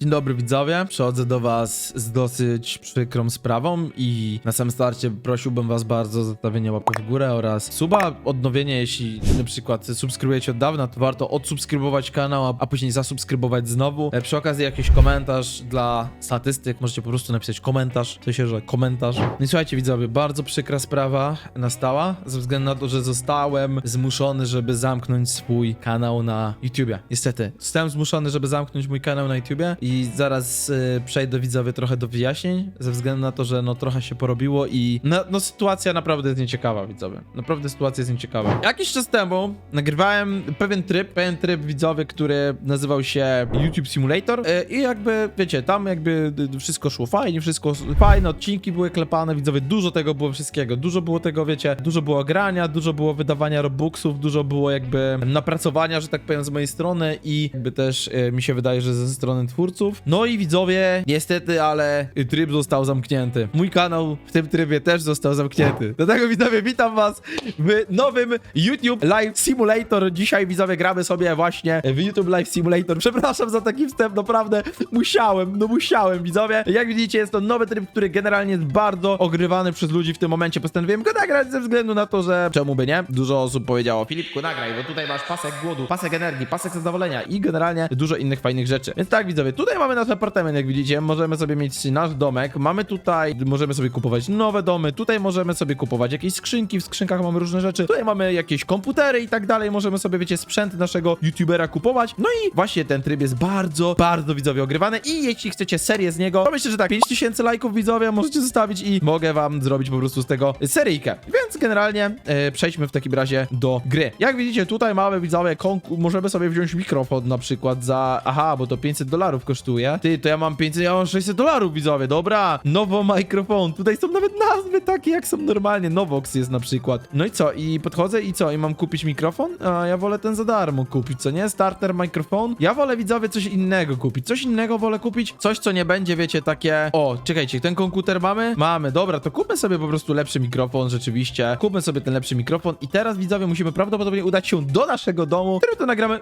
Dzień dobry widzowie, przychodzę do was z dosyć przykrą sprawą i na samym starcie prosiłbym was bardzo o zostawienie łapy w górę oraz suba, odnowienie, jeśli na przykład subskrybujecie od dawna, to warto odsubskrybować kanał, a, później zasubskrybować znowu. E, Przy okazji jakiś komentarz dla statystyk, możecie po prostu napisać komentarz, w sensie, że komentarz. No i słuchajcie widzowie, bardzo przykra sprawa nastała, ze względu na to, że zostałem zmuszony, żeby zamknąć swój kanał na YouTubie. Niestety, zostałem zmuszony, żeby zamknąć mój kanał na YouTubie i zaraz y, przejdę widzowie trochę do wyjaśnień, ze względu na to, że no trochę się porobiło i no, no sytuacja naprawdę jest nieciekawa widzowie. Naprawdę sytuacja jest nieciekawa. Jakiś czas temu nagrywałem pewien tryb, pewien tryb widzowie, który nazywał się YouTube Simulator y, i jakby, wiecie, tam jakby y, wszystko szło fajnie, wszystko fajne, odcinki były klepane, widzowie, dużo tego było wszystkiego, dużo było tego, wiecie, dużo było grania, dużo było wydawania robuxów, dużo było jakby napracowania, że tak powiem, z mojej strony i jakby też y, mi się wydaje, że ze strony twórców. No i widzowie, niestety, ale tryb został zamknięty. Mój kanał w tym trybie też został zamknięty. Dlatego widzowie, witam was w nowym YouTube Live Simulator. Dzisiaj widzowie gramy sobie właśnie w YouTube Live Simulator. Przepraszam za taki wstęp, naprawdę musiałem, no musiałem widzowie. Jak widzicie, jest to nowy tryb, który generalnie jest bardzo ogrywany przez ludzi w tym momencie. Postanowiłem go nagrać ze względu na to, że czemu by nie? Dużo osób powiedziało, Filipku, nagraj, bo tutaj masz pasek głodu, pasek energii, pasek zadowolenia i generalnie dużo innych fajnych rzeczy. Więc tak, widzowie, tutaj mamy nasz apartament, jak widzicie, możemy sobie mieć nasz domek, mamy tutaj, możemy sobie kupować nowe domy, tutaj możemy sobie kupować jakieś skrzynki, w skrzynkach mamy różne rzeczy, tutaj mamy jakieś komputery i tak dalej, możemy sobie, wiecie, sprzęt naszego youtubera kupować, no i właśnie ten tryb jest bardzo, bardzo widzowie ogrywany. I jeśli chcecie serię z niego, to myślę, że tak, 5000 lajków widzowie możecie zostawić i mogę wam zrobić po prostu z tego seryjkę. Więc generalnie e, przejdźmy w takim razie do gry. Jak widzicie, tutaj mamy widzowie możemy sobie wziąć mikrofon na przykład za, aha, bo to 500 dolarów kosztuje. Ty, to ja mam 500, ja mam 600 dolarów widzowie, dobra. Nowo mikrofon, tutaj są nawet nazwy takie jak są normalnie, Novox jest na przykład. No i co, i podchodzę i co, i mam kupić mikrofon? A ja wolę ten za darmo kupić, co nie? Starter mikrofon? Ja wolę widzowie coś innego kupić, coś innego wolę kupić, coś co nie będzie, wiecie, takie, o, czekajcie, ten komputer mamy? Mamy, dobra, to kupmy sobie po prostu lepszy mikrofon, rzeczywiście, kupmy sobie ten lepszy mikrofon i teraz widzowie musimy prawdopodobnie udać się do naszego domu, który to nagramy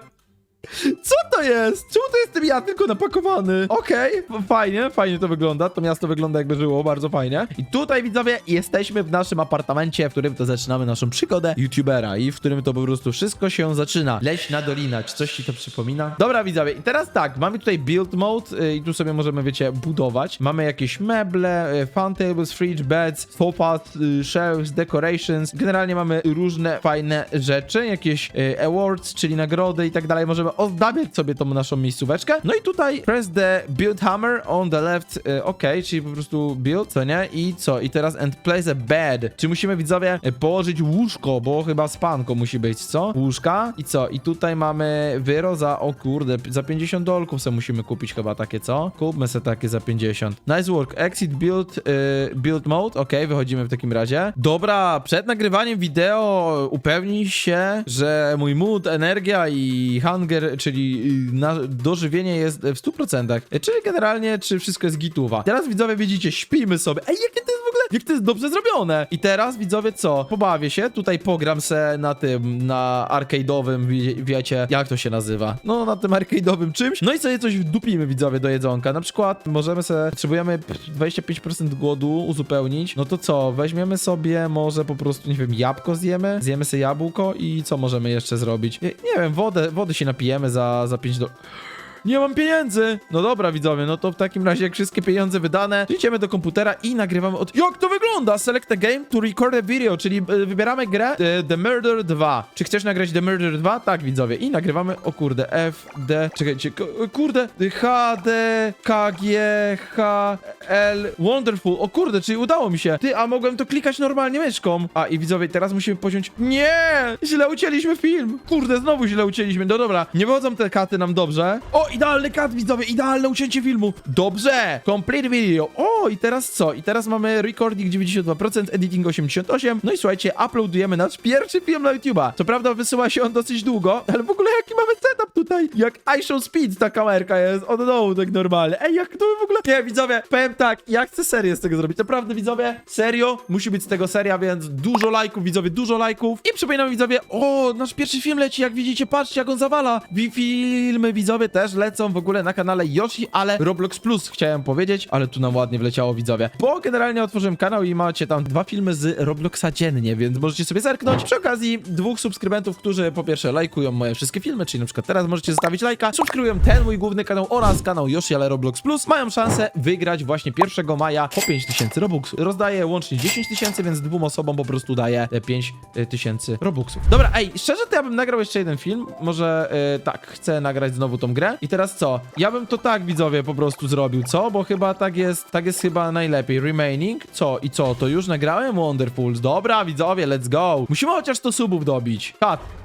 co to jest? Czemu to jestem ja tylko napakowany? Okej, f- fajnie, fajnie to wygląda. To miasto wygląda jakby żyło, bardzo fajnie. I tutaj widzowie, jesteśmy w naszym apartamencie, w którym to zaczynamy naszą przygodę youtubera i w którym to po prostu wszystko się zaczyna. Leśna dolina, czy coś ci to przypomina? Dobra widzowie, i teraz tak, mamy tutaj build mode y, i tu sobie możemy, wiecie, budować. Mamy jakieś meble, y, fun tables, fridge, beds, sofas, y, shelves, decorations. Generalnie mamy różne fajne rzeczy, jakieś awards, czyli nagrody i tak dalej. Możemy ozdabiać sobie tą naszą miejscóweczkę. No i tutaj press the build hammer on the left, y, ok, czyli po prostu build, co nie? I co? I teraz and place a bed. Czy musimy widzowie y, położyć łóżko, bo chyba spanko musi być, co? Łóżka i co? I tutaj mamy wyro za, o kurde, za 50 dolków se musimy kupić chyba takie, co? Kupmy se takie za 50. Nice work. Exit build, y, build mode, ok, wychodzimy w takim razie. Dobra, przed nagrywaniem wideo upewnij się, że mój mood, energia i hunger, czyli y, na, dożywienie jest w 100%. Y, Czyli generalnie, czy wszystko jest gituwa. Teraz widzowie widzicie, śpimy sobie. Ej, jakie to jest w ogóle, jak to jest dobrze zrobione. I teraz widzowie co? Pobawię się, tutaj pogram se na tym, na arcade'owym, wie, wiecie, jak to się nazywa? No, na tym arcade'owym czymś. No i sobie coś dupimy widzowie do jedzonka. Na przykład możemy se, potrzebujemy 25% głodu uzupełnić. No to co? Weźmiemy sobie może po prostu, nie wiem, jabłko zjemy? Zjemy sobie jabłko i co możemy jeszcze zrobić? Nie, nie wiem, wodę, wody się napijemy za, za 5 do... Nie mam pieniędzy! No dobra, widzowie, no to w takim razie, jak wszystkie pieniądze wydane, idziemy do komputera i nagrywamy od... Jak to wygląda? Select a game to record a video, czyli y, wybieramy grę y, The Murder 2. Czy chcesz nagrać The Murder 2? Tak, widzowie. I nagrywamy, o kurde, F, D... Czekajcie, kurde, H, D, K, G, H, L... Wonderful, o kurde, czyli udało mi się. Ty, a mogłem to klikać normalnie myszką. A, i widzowie, teraz musimy poziąć... Nie! Źle ucięliśmy film! Kurde, znowu źle ucięliśmy. No dobra, nie wychodzą te katy nam dobrze. O, idealny kat, widzowie, idealne ucięcie filmu. Dobrze! Complete video. O, i teraz co? I teraz mamy recording 92%, editing 88%. No i słuchajcie, uploadujemy nasz pierwszy film na YouTube'a. Co prawda wysyła się on dosyć długo, ale w ogóle jaki mamy setup? tutaj jak iShow Speed ta kamerka jest od dołu tak normalnie. Ej, jak to w ogóle... Nie, widzowie, powiem tak, ja chcę serię z tego zrobić. Naprawdę, widzowie, serio, musi być z tego seria, więc dużo lajków, widzowie, dużo lajków. I przypominam, widzowie, o, nasz pierwszy film leci, jak widzicie, patrzcie, jak on zawala. Filmy, widzowie, też lecą w ogóle na kanale Yoshi, ale Roblox Plus chciałem powiedzieć, ale tu nam ładnie wleciało, widzowie. Bo generalnie otworzyłem kanał i macie tam dwa filmy z Robloxa dziennie, więc możecie sobie zerknąć. Przy okazji dwóch subskrybentów, którzy po pierwsze lajkują moje wszystkie filmy, czyli na przykład teraz możecie zostawić lajka, subskrybują ten mój główny kanał oraz kanał Yoshi, ale Roblox Plus, mają szansę wygrać właśnie 1 maja po 5000 Robux. Rozdaję łącznie 10 tysięcy, więc dwóm osobom po prostu daję 5 tysięcy Robuxów. Dobra, ej, szczerze to ja bym nagrał jeszcze jeden film, może e, tak, chcę nagrać znowu tą grę. I teraz co? Ja bym to tak, widzowie, po prostu zrobił, co? Bo chyba tak jest, tak jest chyba najlepiej. Remaining, co? I co? To już nagrałem Wonderfuls. Dobra, widzowie, let's go. Musimy chociaż 100 subów dobić. Kat.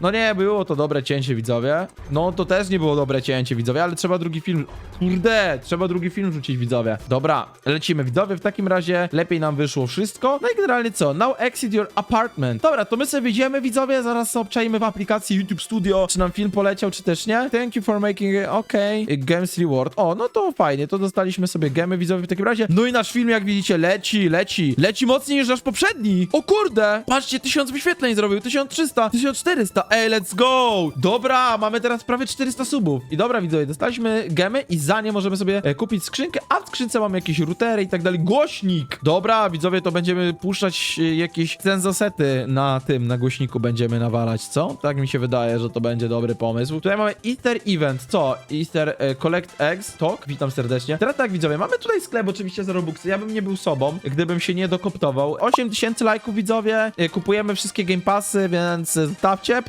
No nie, było to dobre cięcie, widzowie. No to też nie było dobre cięcie, widzowie, ale trzeba drugi film... Kurde, trzeba drugi film rzucić, widzowie. Dobra, lecimy, widzowie, w takim razie lepiej nam wyszło wszystko. No i generalnie co? Now exit your apartment. Dobra, to my sobie wyjdziemy, widzowie, zaraz obczajmy w aplikacji YouTube Studio, czy nam film poleciał, czy też nie. Thank you for making it, okay. Games reward. O, no to fajnie, to dostaliśmy sobie gemy, widzowie, w takim razie. No i nasz film, jak widzicie, leci, leci. Leci mocniej niż nasz poprzedni. O kurde, patrzcie, 1000 wyświetleń zrobił, 1300, 1400. Ej, let's go! Dobra, mamy teraz prawie 400 subów. I dobra, widzowie, dostaliśmy gemy i za nie możemy sobie e, kupić skrzynkę, a w skrzynce mamy jakieś routery i tak dalej. Głośnik! Dobra, widzowie, to będziemy puszczać e, jakieś sensosety na tym, na głośniku będziemy nawalać, co? Tak mi się wydaje, że to będzie dobry pomysł. Tutaj mamy Easter Event, co? Easter e, Collect Eggs, Talk, witam serdecznie. Teraz tak, widzowie, mamy tutaj sklep oczywiście za Robuxy, ja bym nie był sobą, gdybym się nie dokoptował. 8000 lajków, widzowie, e, kupujemy wszystkie Game Passy, więc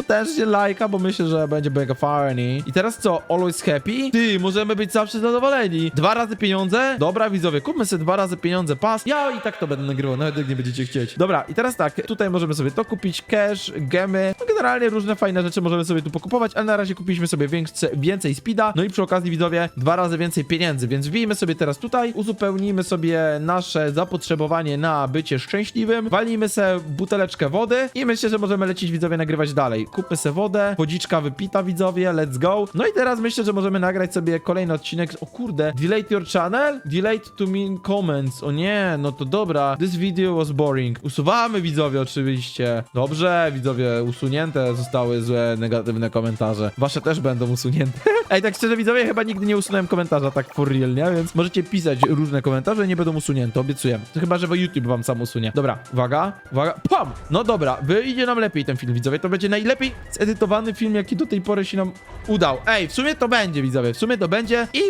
stawcie potężnie lajka, bo myślę, że będzie mega fajnie. I teraz co? Always happy? Ty, możemy być zawsze zadowoleni. Dwa razy pieniądze? Dobra, widzowie, kupmy sobie dwa razy pieniądze pas. Ja i tak to będę nagrywał, nawet jak nie będziecie chcieć. Dobra, i teraz tak, tutaj możemy sobie to kupić, cash, gemy, no generalnie różne fajne rzeczy możemy sobie tu pokupować, ale na razie kupiliśmy sobie większe, więcej speeda, no i przy okazji, widzowie, dwa razy więcej pieniędzy, więc wbijmy sobie teraz tutaj, uzupełnimy sobie nasze zapotrzebowanie na bycie szczęśliwym, walimy sobie buteleczkę wody i myślę, że możemy lecieć, widzowie, nagrywać dalej. Kupmy sobie wodę, wodziczka wypita, widzowie, let's go. No i teraz myślę, że możemy nagrać sobie kolejny odcinek, o kurde, delete your channel? Delete to mean comments, o nie, no to dobra, this video was boring. Usuwamy, widzowie, oczywiście. Dobrze, widzowie, usunięte zostały złe, negatywne komentarze. Wasze też będą usunięte. Ej, tak szczerze, widzowie, chyba nigdy nie usunąłem komentarza tak for real, nie? Więc możecie pisać różne komentarze, nie będą usunięte, obiecuję. To chyba, że YouTube wam sam usunie. Dobra, uwaga, uwaga, pam! No dobra, wyjdzie nam lepiej ten film, widzowie. To będzie najlepiej zedytowany film, jaki do tej pory się nam udał. Ej, w sumie to będzie, widzowie, w sumie to będzie i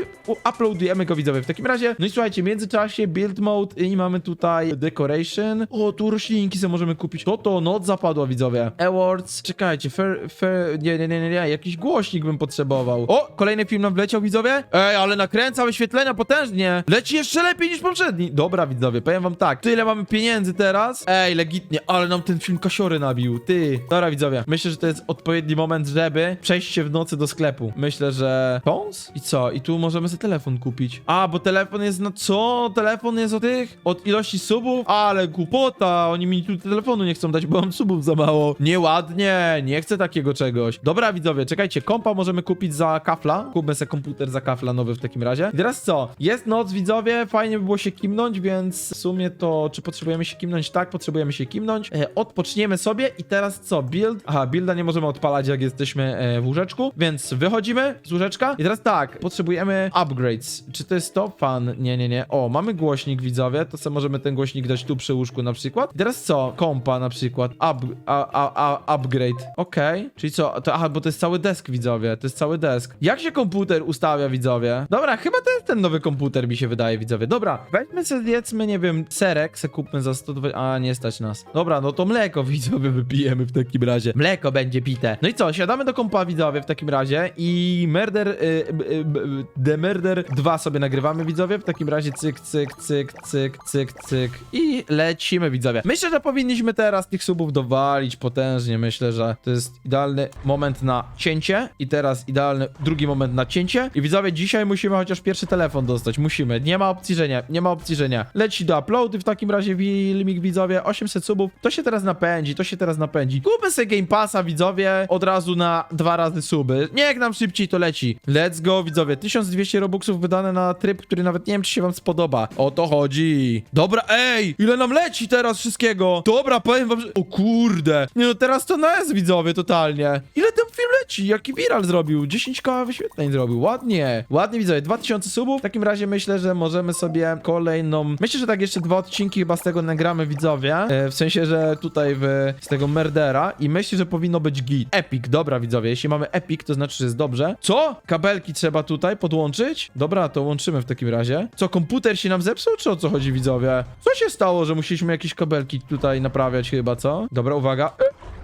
uploadujemy go, widzowie. W takim razie, no i słuchajcie, w międzyczasie build mode i mamy tutaj decoration. O, tu roślinki sobie możemy kupić. To to, noc zapadła, widzowie. Awards, czekajcie, fair, fair, nie, nie, nie, nie, nie, jakiś głośnik bym potrzebował. O, kolejny film nam wleciał, widzowie. Ej, ale nakręca wyświetlenia potężnie. Leci jeszcze lepiej niż poprzedni. Dobra, widzowie, powiem wam tak. Tyle mamy pieniędzy teraz. Ej, legitnie, ale nam ten film kasiory nabił. Ty. Dobra, widzowie, myślę, że to jest odpowiedni moment, żeby przejść się w nocy do sklepu. Myślę, że... Pons? I co? I tu możemy sobie telefon kupić. A, bo telefon jest na co? Telefon jest od tych? Od ilości subów? Ale głupota, oni mi tu telefonu nie chcą dać, bo mam subów za mało. Nieładnie, nie chcę takiego czegoś. Dobra, widzowie, czekajcie, kompa możemy kupić za kafla. Kupmy sobie komputer za kafla nowy w takim razie. I teraz co? Jest noc, widzowie, fajnie by było się kimnąć, więc w sumie to, czy potrzebujemy się kimnąć? Tak, potrzebujemy się kimnąć. E, odpoczniemy sobie i teraz co? Build? Aha, builda nie możemy odpalać, jak jesteśmy e, w łóżeczku, więc wychodzimy z łóżeczka i teraz tak, potrzebujemy upgrades. Czy to jest to? Fan? Nie, nie, nie. O, mamy głośnik, widzowie, to sobie możemy ten głośnik dać tu przy łóżku na przykład. I teraz co? Kompa na przykład. Up, a, a, a, upgrade. Okej. Czyli co? To, aha, bo to jest cały desk, widzowie. To jest cały desk. Jak się komputer ustawia, widzowie? Dobra, chyba to jest ten nowy komputer, mi się wydaje, widzowie. Dobra, weźmy sobie, jedzmy, nie wiem, serek, se kupmy za 120... A, nie stać nas. Dobra, no to mleko, widzowie, wypijemy w takim razie. Mleko będzie pite. No i co? Siadamy do kompa, widzowie, w takim razie i Murder... Y, y, y, The Murder 2 sobie nagrywamy, widzowie. widzowie, w takim razie cyk, cyk, cyk, cyk, cyk, cyk i lecimy widzowie. Myślę, że powinniśmy teraz tych subów dowalić potężnie, myślę, że to jest idealny moment na cięcie i teraz idealny drugi moment na cięcie i widzowie, dzisiaj musimy chociaż pierwszy telefon dostać, musimy, nie ma opcji, że nie, nie ma opcji, że nie. Leci do uploady w takim razie filmik widzowie, 800 subów, to się teraz napędzi, to się teraz napędzi. Kupmy sobie Game Passa widzowie, od razu na dwa razy suby, niech nam szybciej to leci. Let's go widzowie, 1200 robuxów wydane na tryb, który nawet nie wiem, czy się wam spodoba. O to chodzi. Dobra, ej, ile nam leci teraz wszystkiego? Dobra, powiem wam, że... O kurde. Nie no, teraz to na S widzowie, totalnie. Ile ten film leci? Jaki viral zrobił? 10 koła wyświetleń zrobił. Ładnie. Ładnie widzowie, 2000 subów. W takim razie myślę, że możemy sobie kolejną... Myślę, że tak jeszcze dwa odcinki chyba z tego nagramy widzowie. E, w sensie, że tutaj w... z tego Merdera i myślę, że powinno być git. Epic, dobra widzowie, jeśli mamy epic, to znaczy, że jest dobrze. Co? Kabelki trzeba tutaj podłączyć? Dobra, to łączymy w takim razie. Co, komputer się nam zepsuł, czy o co chodzi widzowie? Co się stało, że musieliśmy jakieś kabelki tutaj naprawiać chyba, co? Dobra, uwaga. E,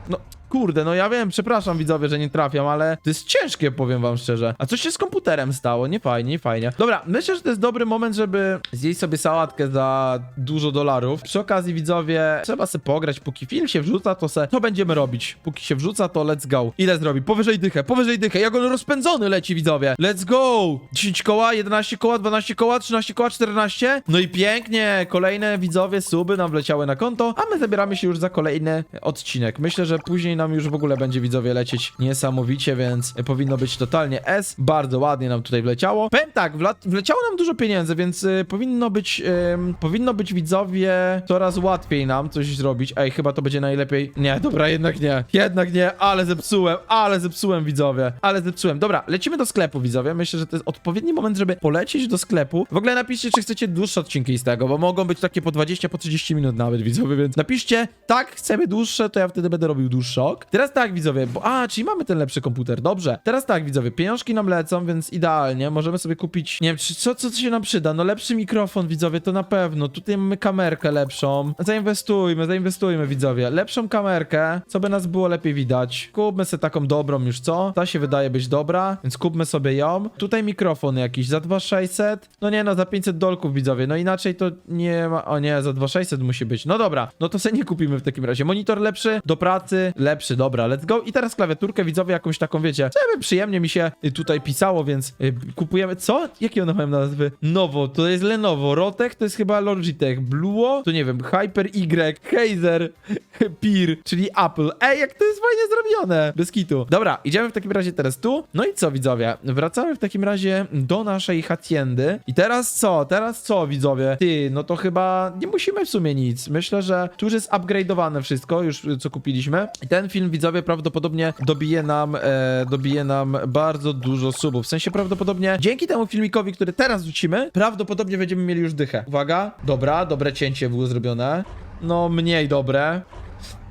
No, kurde, no ja wiem, przepraszam widzowie, że nie trafiam, ale to jest ciężkie, powiem wam szczerze. A co się z komputerem stało? Nie fajnie, nie fajnie. Dobra, myślę, że to jest dobry moment, żeby zjeść sobie sałatkę za dużo dolarów. Przy okazji, widzowie, trzeba se pograć, póki film się wrzuca, to se, co będziemy robić? Póki się wrzuca, to let's go. Ile zrobi? Powyżej dychę, powyżej dychę, jak on rozpędzony leci, widzowie. Let's go! 10 koła, 11 koła, 12 koła, 13 koła, 14. No i pięknie, kolejne widzowie, suby nam wleciały na konto, a my zabieramy się już za kolejny odcinek. Myślę, że później nam już w ogóle będzie widzowie lecieć niesamowicie, więc powinno być totalnie S. Bardzo ładnie nam tutaj wleciało. Powiem tak, wleciało nam dużo pieniędzy, więc y, powinno być, powinno być widzowie coraz łatwiej nam coś zrobić. Ej, chyba to będzie najlepiej. Nie, dobra, jednak nie. Jednak nie, ale zepsułem, ale zepsułem widzowie, ale zepsułem. Dobra, lecimy do sklepu widzowie. Myślę, że to jest odpowiedni moment, żeby polecieć do sklepu. W ogóle napiszcie, czy chcecie dłuższe odcinki z tego, bo mogą być takie po 20, po 30 minut nawet widzowie, więc napiszcie, tak, chcemy dłuższe, to ja wtedy będę robił dłuższy Teraz tak widzowie, bo a, czyli mamy ten lepszy komputer, dobrze. Teraz tak widzowie, pieniążki nam lecą, więc idealnie, możemy sobie kupić, nie wiem, czy, co, co, co się nam przyda, no lepszy mikrofon widzowie, to na pewno, tutaj mamy kamerkę lepszą, zainwestujmy, zainwestujmy widzowie, lepszą kamerkę, co by nas było lepiej widać. Kupmy sobie taką dobrą już, co? Ta się wydaje być dobra, więc kupmy sobie ją. Tutaj mikrofon jakiś, za 2600, no nie no, za 500 dolków widzowie, no inaczej to nie ma, o nie, za 2600 musi być, no dobra, no to sobie nie kupimy w takim razie. Monitor lepszy, do pracy, lepszy, dobra, let's go. I teraz klawiaturkę widzowie jakąś taką, wiecie, żeby przyjemnie mi się y, tutaj pisało, więc y, kupujemy, co? Jakie one mają nazwy? Nowo, to jest Lenovo, Rotech to jest chyba Logitech, Bluo, to nie wiem, Hyper Y, Hazer, Peer, czyli Apple. Ej, jak to jest fajnie zrobione, bez kitu. Dobra, idziemy w takim razie teraz tu. No i co, widzowie? Wracamy w takim razie do naszej haciendy. I teraz co? Teraz co, widzowie? Ty, no to chyba nie musimy w sumie nic. Myślę, że tu już jest upgrade'owane wszystko, już co kupiliśmy. I ten film, widzowie, prawdopodobnie dobije nam, e, dobije nam bardzo dużo subów. W sensie prawdopodobnie dzięki temu filmikowi, który teraz wrzucimy, prawdopodobnie będziemy mieli już dychę. Uwaga, dobra, dobre cięcie było zrobione. No, mniej dobre.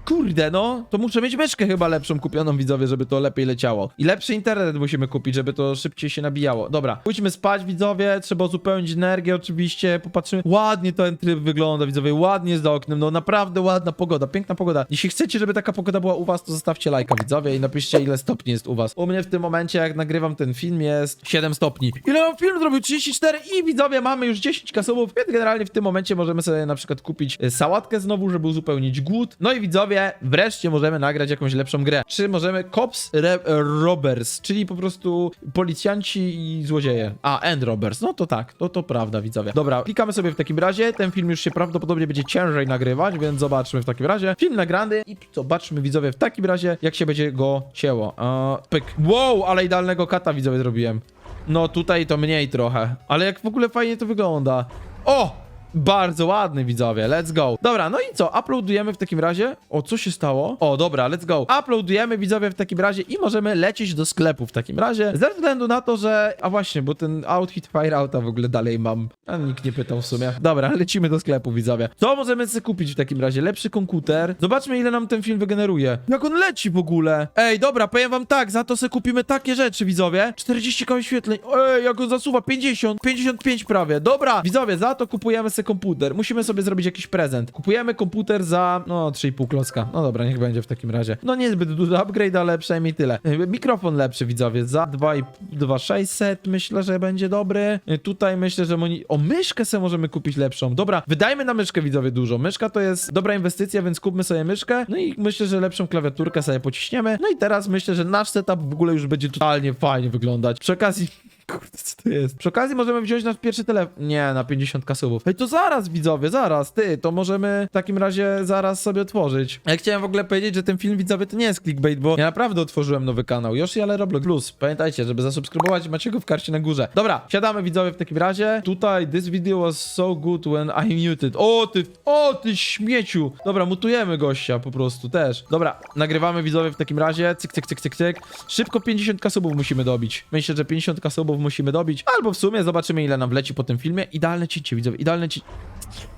Kurde, no, to muszę mieć myszkę chyba lepszą kupioną, widzowie, żeby to lepiej leciało. I lepszy internet musimy kupić, żeby to szybciej się nabijało. Dobra, pójdźmy spać, widzowie, trzeba uzupełnić energię oczywiście, popatrzymy. Ładnie ten tryb wygląda, widzowie, ładnie jest za oknem, no naprawdę ładna pogoda, piękna pogoda. Jeśli chcecie, żeby taka pogoda była u was, to zostawcie lajka, widzowie, i napiszcie, ile stopni jest u was. U mnie w tym momencie, jak nagrywam ten film, jest 7 stopni. Ile mam film zrobił? 34 i widzowie, mamy już 10 kasowów, więc generalnie w tym momencie możemy sobie na przykład kupić e, sałatkę znowu, żeby uzupełnić głód. No i widzowie, wreszcie możemy nagrać jakąś lepszą grę. Czy możemy Cops Re Robbers, czyli po prostu policjanci i złodzieje. A, End Robbers, no to tak, to to prawda, widzowie. Dobra, klikamy sobie w takim razie, ten film już się prawdopodobnie będzie ciężej nagrywać, więc zobaczmy w takim razie. Film nagrany i zobaczmy, widzowie, w takim razie, jak się będzie go cięło. Eee, pyk. Wow, ale idealnego kata, widzowie, zrobiłem. No tutaj to mniej trochę, ale jak w ogóle fajnie to wygląda. O! Bardzo ładny, widzowie, let's go. Dobra, no i co? Uploadujemy w takim razie. O, co się stało? O, dobra, let's go. Uploadujemy, widzowie, w takim razie i możemy lecieć do sklepu w takim razie. Ze względu na to, że... A właśnie, bo ten Outhit Fire Outa w ogóle dalej mam. A nikt nie pytał w sumie. Dobra, lecimy do sklepu, widzowie. Co możemy sobie kupić w takim razie? Lepszy komputer. Zobaczmy, ile nam ten film wygeneruje. Jak on leci w ogóle? Ej, dobra, powiem wam tak, za to sobie kupimy takie rzeczy, widzowie. 40 koła świetleń. Ej, jak on zasuwa? 50, 55 prawie. Dobra, widzowie, za to kupujemy sobie se komputer. Musimy sobie zrobić jakiś prezent. Kupujemy komputer za, no, 3,5 klocka. No dobra, niech będzie w takim razie. No niezbyt duży upgrade, ale przynajmniej tyle. Mikrofon lepszy, widzowie, za 2,600 myślę, że będzie dobry. Tutaj myślę, że moni... O, myszkę sobie możemy kupić lepszą. Dobra, wydajmy na myszkę, widzowie, dużo. Myszka to jest dobra inwestycja, więc kupmy sobie myszkę. No i myślę, że lepszą klawiaturkę sobie pociśniemy. No i teraz myślę, że nasz setup w ogóle już będzie totalnie fajnie wyglądać. Przy okazji... Kurde, co to jest? Przy okazji możemy wziąć nasz pierwszy telefon. Nie, na 50 kasubów. Ej, to zaraz, widzowie, zaraz, ty, to możemy w takim razie zaraz sobie otworzyć. Ja chciałem w ogóle powiedzieć, że ten film, widzowie, to nie jest clickbait, bo ja naprawdę otworzyłem nowy kanał. Yoshi, ale Roblox Plus. Pamiętajcie, żeby zasubskrybować, macie go w karcie na górze. Dobra, siadamy, widzowie, w takim razie. Tutaj, this video was so good when I muted. O, ty, o, ty śmieciu. Dobra, mutujemy gościa po prostu też. Dobra, nagrywamy, widzowie, w takim razie. Cyk, cyk, cyk, cyk, cyk. Szybko 50 kasubów musimy dobić. Myślę, że 50 kasubów musimy dobić. Albo w sumie zobaczymy, ile nam wleci po tym filmie. Idealne cięcie, widzowie, idealne cięcie.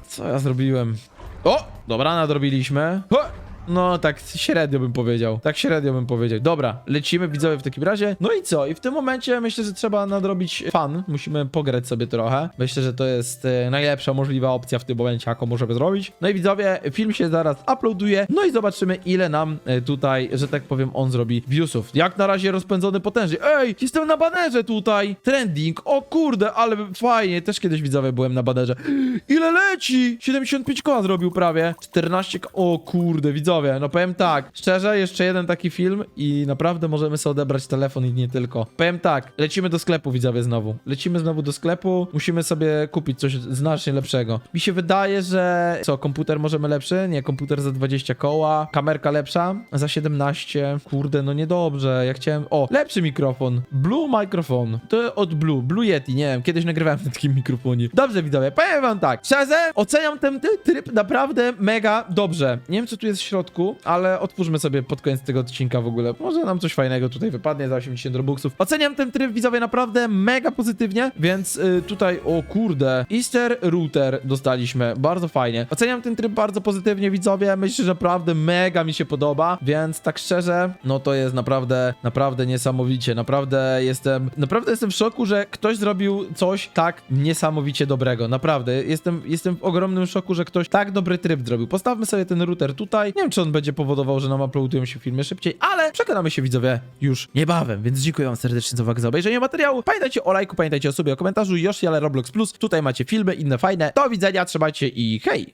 Co ja zrobiłem? O! Dobra, nadrobiliśmy. Ho! No, tak średnio bym powiedział. Tak średnio bym powiedział. Dobra, lecimy widzowie w takim razie. No i co? I w tym momencie myślę, że trzeba nadrobić fan. Musimy pograć sobie trochę. Myślę, że to jest e, najlepsza możliwa opcja w tym momencie, jaką możemy zrobić. No i widzowie, film się zaraz uploaduje. No i zobaczymy, ile nam e, tutaj, że tak powiem, on zrobi viewsów. Jak na razie rozpędzony potężnie. Ej, jestem na banerze tutaj. Trending. O kurde, ale fajnie. Też kiedyś widzowie byłem na banerze. Ile leci? 75 koła zrobił prawie. 14 ko- O kurde, widzowie. No powiem tak. Szczerze, jeszcze jeden taki film i naprawdę możemy sobie odebrać telefon i nie tylko. Powiem tak. Lecimy do sklepu, widzowie, znowu. Lecimy znowu do sklepu. Musimy sobie kupić coś znacznie lepszego. Mi się wydaje, że... Co, komputer możemy lepszy? Nie, komputer za 20 koła. Kamerka lepsza? Za 17. Kurde, no niedobrze. Ja chciałem... O, lepszy mikrofon. Blue mikrofon. To od Blue. Blue Yeti, nie wiem. Kiedyś nagrywałem na takim mikrofonie. Dobrze, widzowie. Powiem wam tak. Szczerze, oceniam ten tryb naprawdę mega dobrze. Nie wiem, co tu jest w środku, ale otwórzmy sobie pod koniec tego odcinka w ogóle. Może nam coś fajnego tutaj wypadnie za 80 robuxów. Oceniam ten tryb, widzowie, naprawdę mega pozytywnie, więc y, tutaj, o kurde, Easter Router dostaliśmy. Bardzo fajnie. Oceniam ten tryb bardzo pozytywnie, widzowie. Myślę, że naprawdę mega mi się podoba, więc tak szczerze, no to jest naprawdę, naprawdę niesamowicie. Naprawdę jestem, naprawdę jestem w szoku, że ktoś zrobił coś tak niesamowicie dobrego. Naprawdę. Jestem, jestem w ogromnym szoku, że ktoś tak dobry tryb zrobił. Postawmy sobie ten router tutaj. Nie wiem, czy on będzie powodował, że nam uploadują się filmy szybciej, ale przekonamy się, widzowie, już niebawem. Więc dziękuję wam serdecznie za uwagę, za obejrzenie materiału. Pamiętajcie o lajku, pamiętajcie o sobie, o komentarzu. Yoshi, ale Roblox Plus. Tutaj macie filmy, inne fajne. Do widzenia, trzymajcie i hej!